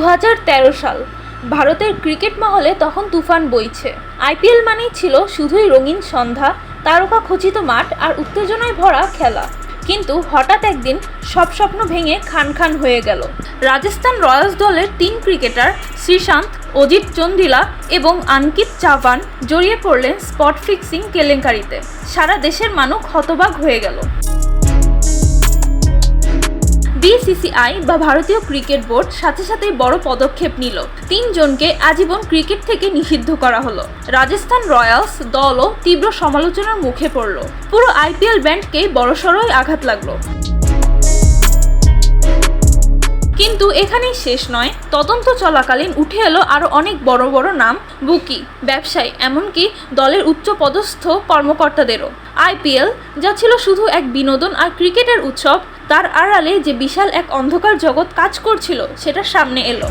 দু হাজার তেরো সাল। ভারতের ক্রিকেট মহলে তখন তুফান বইছে। আইপিএল মানেই ছিল শুধুই রঙিন সন্ধ্যা, তারকা খচিত মাঠ আর উত্তেজনায় ভরা খেলা। কিন্তু হঠাৎ একদিন সব স্বপ্ন ভেঙে খান খান হয়ে গেল। রাজস্থান রয়্যালস দলের তিন ক্রিকেটার শ্রীশান্ত, অজিত চন্দিলা এবং আনকিত চাভান জড়িয়ে পড়লেন স্পট ফিক্সিং কেলেঙ্কারিতে। সারা দেশের মানুষ হতবাক হয়ে গেল। বিসিসিআই বা ভারতীয় ক্রিকেট বোর্ড সাথে সাথে বড় পদক্ষেপ নিল। তিনজনকে আজীবন ক্রিকেট থেকে নিষিদ্ধ করা হলো। রাজস্থান রয়্যালস দলও তীব্র সমালোচনার মুখে পড়ল। পুরো আইপিএল ব্যান্ডকে বড়সড়ই আঘাত লাগল। কিন্তু এখানেই শেষ নয়, তদন্ত চলাকালীন উঠে এলো আরও অনেক বড় বড় নাম, বুকি, ব্যবসায়ী, এমনকি দলের উচ্চপদস্থ কর্মকর্তাদেরও। আইপিএল, যা ছিল শুধু এক বিনোদন আর ক্রিকেটের উৎসব তার আড়ালে যে বিশাল এক অন্ধকার জগৎ কাজ করছিল সেটা সামনে এলো।